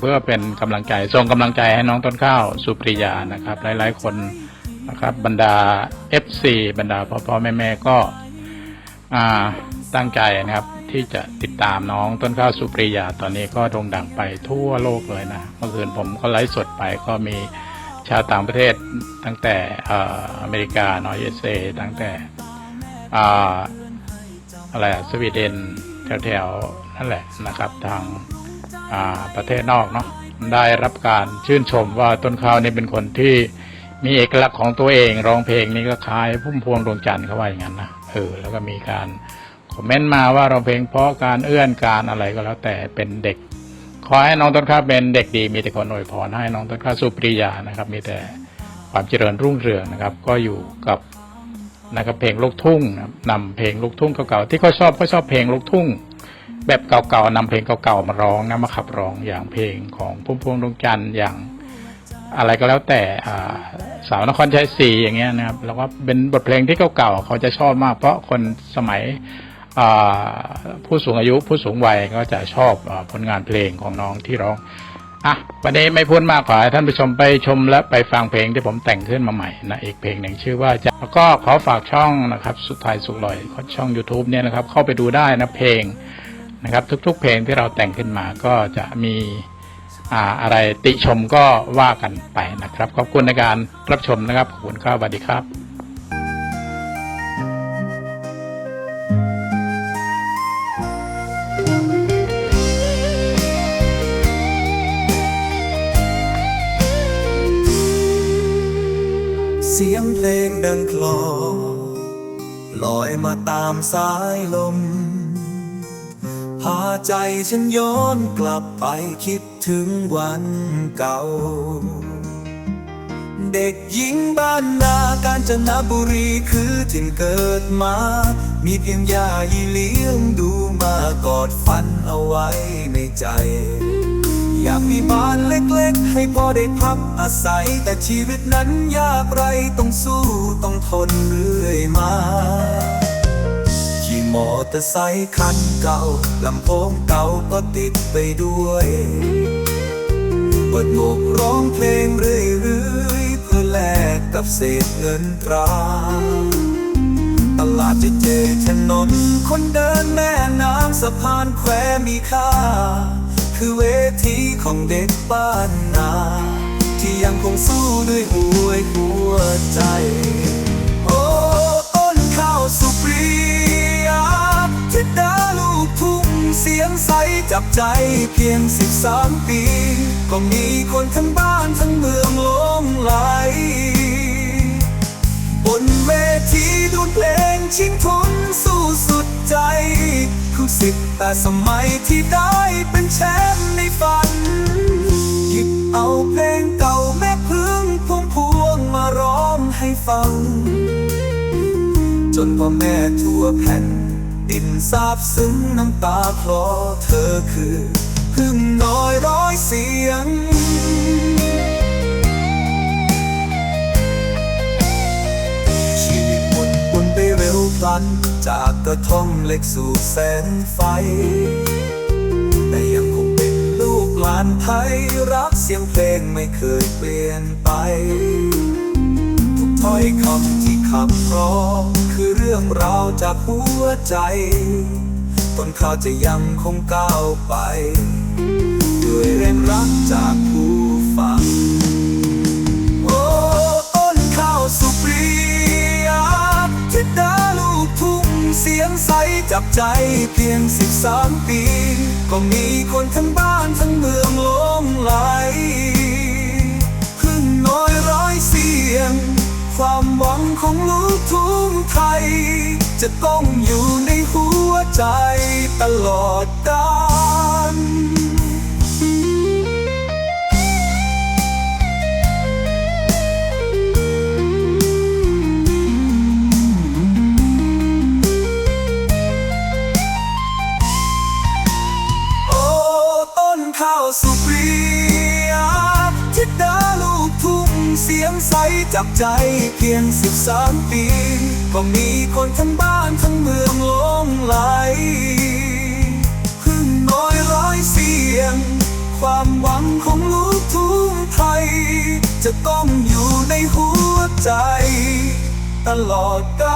เพื่อเป็นกำลังใจส่งกำลังใจให้น้องต้นข้าวสุปริยานะครับ หลายๆ คนนะครับบรรดา FC บรรดาพ่อพ่อแม่แม่ก็ตั้งใจนะครับ ที่จะติดตามน้องต้นข้าวสุปริยาตอนนี้ก็โด่งดังไปทั่วโลกเลยนะเมื่อคืนผมก็ไลฟ์สดไปก็มีชาวต่างประเทศตั้งแต่ออเมริกาเนอยเอเอตั้งแต่ออะไรสวีเดนแถวๆนั่นแหละนะครับทาง ประเทศนอกเนาะได้รับการชื่นชมว่าต้นข้าวนี่เป็นคนที่มีเอกลักษณ์ของตัวเองร้องเพลงนี่ก็คล้ายพุ่มพวงดวงจันทร์เขาว่าอย่างนั้นนะเออแล้วก็มีการคอมเมนต์มาว่าร้องเพลงเพราะการเอื้อนการอะไรก็แล้วแต่เป็นเด็ก ขอให้น้องต้นข้าวเป็นเด็กดี มีแต่คนอวยพรให้น้องต้นข้าวสุปริยานะครับ มีแต่ความเจริญรุ่งเรืองนะครับ ก็อยู่กับนะครับเพลงลูกทุ่งนะครับนำเพลงลูกทุ่งเก่าๆที่เขาชอบเขาชอบเพลงลูกทุ่ง แบบเก่าๆนำเพลงเก่าๆมาร้องนะมาขับร้องอย่างเพลงของพุ่มพวงดวงจันทร์อย่างอะไรก็แล้วแต่สาวนครชัยศรีอย่างเงี้ยนะครับ แล้วก็เป็นบทเพลงที่เก่าๆเขาจะชอบมาก เพราะคนสมัยผู้สูงอายุผู้สูงวัยก็จะชอบอผลงานเพลงของน้องที่ร้องอะวันนี้ไม่พูดมากขอให้ท่านผู้ชมไปชมและไปฟังเพลงที่ผมแต่งขึ้นมาใหม่นะอีกเพลงหนึ่งชื่อว่าจะแล้วก็ขอฝากช่องนะครับ สุดท้ายสุขลอยช่อง YouTube เนี่ยนะครับ เข้าไปดูได้นะเพลง นะครับ ทุก ๆ เพลงที่เราแต่งขึ้นมาก็จะมีอ่าอะไรติชมก็ว่ากันไปนะครับ ขอบคุณในการรับชมนะครับขอบคุณครับสวัสดีครับเสียงเพลงดังคลอลอยมาตามสายลมาใจฉันย้อนกลับไปคิดถึงวันเก่า เด็กหญิงบ้านนากาญจนบุรีคือถิ่นเกิดมา มีเพียงยายีเลี้ยงดูมากอดฝันเอาไว้ในใจ อยากมีบ้านเล็กๆ ให้พ่อได้พักอาศัย แต่ชีวิตนั้นยากไรต้องสู้ต้องทนเรื่อยมา เตอร์ไซค์คันเก่า ลำโพงเก่าก็ติดไปด้วยเปิดหมวกร้องเพลงเรื่อยๆ เพื่อแลกกับเศษเงินตรา ตลาดเจเจถนน คนเดินแม่น้ำสะพานแควมีค่า คือเวทีของเด็กบ้านนา ที่ยังคงสู้ด้วยหัวหัวใจ จับใจเพียงสิบสามปี ก็มีคนทั้งบ้านทั้งเมืองหลงไหล บนเวทีดูเพลงชิงทุนสู้สุดใจคือสิบแต่สมัยที่ได้เป็นแชมป์ในฝัน หยิบเอาเพลงเก่าแม่พึ่งพวงพวงมาร้องให้ฟัง จนพ่อแม่ทั่วแผ่น ดินซาบซึ้งน้ำตาคลอเธอคือพึ่งน้อยร้อยเสียง ชีวิตหมุนวนไปเร็วพลัน จากกระท่อมเล็กสู่แสงไฟ แต่ยังคงเป็นลูกหลานไทย รักเสียงเพลงไม่เคยเปลี่ยนไป ถ้อยคำที่ขับร้องคือเรื่องราวจากหัวใจต้นข้าวจะยังคงก้าวไป ด้วยแรงรักจากผู้ฟัง โอ้ต้นข้าวสุปรียาทิดาลูกทุ่งเสียงใสจับใจเพียงสิบสามปี ก็มีคนทั้งบ้านทั้งเมืองหลงไหล ความหวังของลูกทุ่งไทย จะต้องอยู่ในหัวใจตลอดกาล ยงใสจับใจเพียงสิบสามปี ก็มีคนทั้งบ้านทั้งเมืองลงไหลพึ่งน้อยร้อยเสียงคความหวังของลูกทุ่งไทย จะต้องอยู่ในหัวใจ ตลอดกา